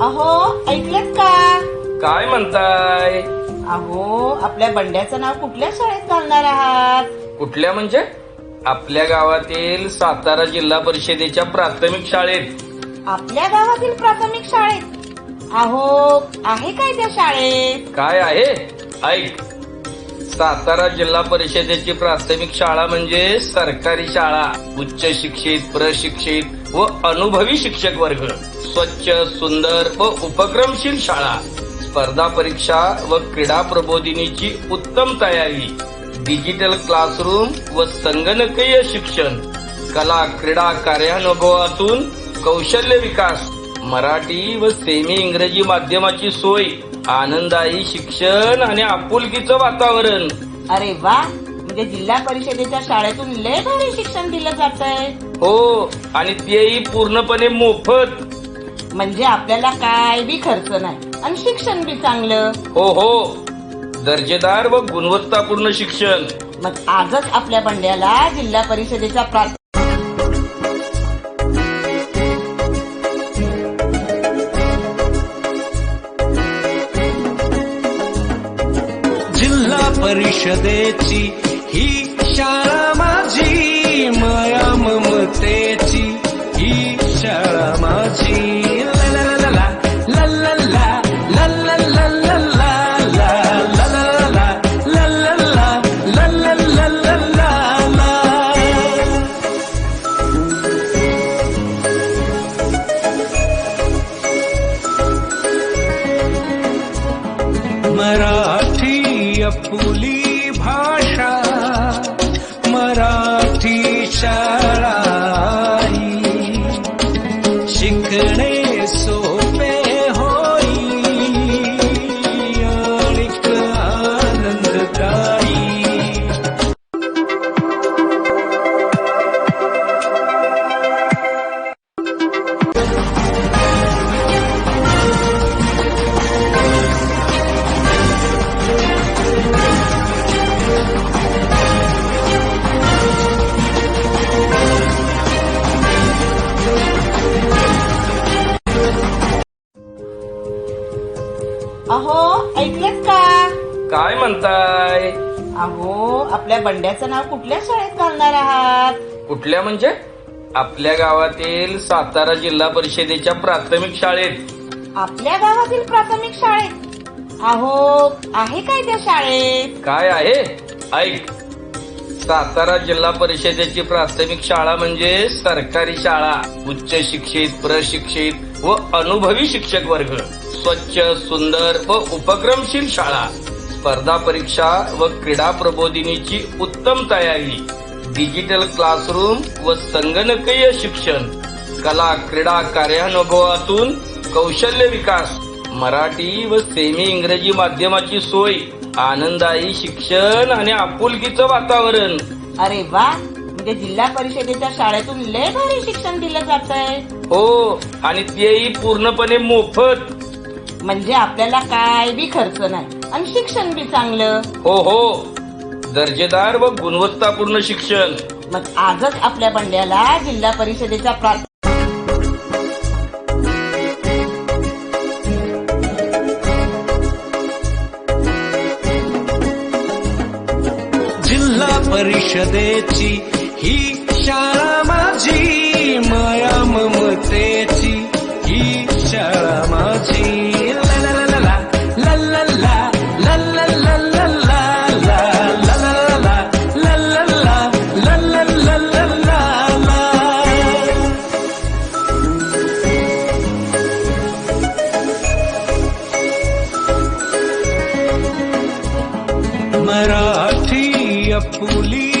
अहो ऐकलत का? काय म्हणताय? अहो आपल्या बंड्याचं नाव कुठल्या शाळेत घालणार आहात? कुठल्या म्हणजे? आपल्या गावातील सातारा जिल्हा परिषदेच्या प्राथमिक शाळेत. आपल्या गावातील प्राथमिक शाळेत? अहो आहे काय त्या शाळेत? काय आहे? ऐक. सातारा जिल्हा परिषदेची प्राथमिक शाळा म्हणजे सरकारी शाळा उच्च शिक्षित प्रशिक्षित व अनुभवी शिक्षक वर्ग. स्वच्छ सुंदर व उपक्रमशील शाळा. स्पर्धा परीक्षा व क्रीडा प्रबोधिनीची उत्तम तयारी. डिजिटल क्लासरूम व संगणकीय शिक्षण. कला क्रीडा कार्यानुभवातून कौशल्य विकास. मराठी व सेमी इंग्रजी माध्यमाची सोय. आनंदायी शिक्षण आणि आपुलकीचं वातावरण. अरे वा! म्हणजे जिल्हा परिषदेच्या शाळेतून लय भारी शिक्षण दिलं जात आहे हो आणि तेही पूर्णपणे मोफत. म्हणजे आपल्याला काय बी खर्च नाही. आणि शिक्षण बी चांगलं. हो हो. दर्जेदार व गुणवत्तापूर्ण शिक्षण. मग आजच आपल्या बंड्याला जिल्हा परिषदेच्या प्रा जिल्हा परिषदेची ही शाळा माझी माया ममतेची. मराठी अपुली अहो ऐकलत का? काय म्हणताय? अहो आपल्या बंड्याचं नाव कुठल्या शाळेत घालणार आहात? कुठल्या म्हणजे? आपल्या गावातील सातारा जिल्हा परिषदेच्या प्राथमिक शाळेत. आपल्या गावातील प्राथमिक शाळेत? अहो आहे काय त्या शाळेत? काय आहे? ऐक. सातारा जिल्हा परिषदेची प्राथमिक शाळा म्हणजे सरकारी शाळा उच्च शिक्षित प्रशिक्षित व अनुभवी शिक्षक वर्ग. स्वच्छ सुंदर व उपक्रमशील शाळा. स्पर्धा परीक्षा व क्रीडा प्रबोधिनीची उत्तम तयारी. डिजिटल क्लासरूम व संगणकीय शिक्षण. कला क्रीडा कार्यानुभवातून कौशल्य विकास. मराठी व सेमी इंग्रजी माध्यमाची सोय. आनंदायी शिक्षण आणि आपुलकीचं वातावरण. अरे वा! म्हणजे जिल्हा परिषदेच्या शाळेतून लय भारी शिक्षण दिलं जात आहे हो आणि तेही पूर्णपणे मोफत. म्हणजे आपल्याला काय बी खर्च नाही. आणि शिक्षण बी चांगलं. हो हो. दर्जेदार व गुणवत्तापूर्ण शिक्षण. मग आजच आपल्या बंड्याला जिल्हा परिषदेच्या प्रा जिल्हा परिषदेची ही शाळा புலிய புலி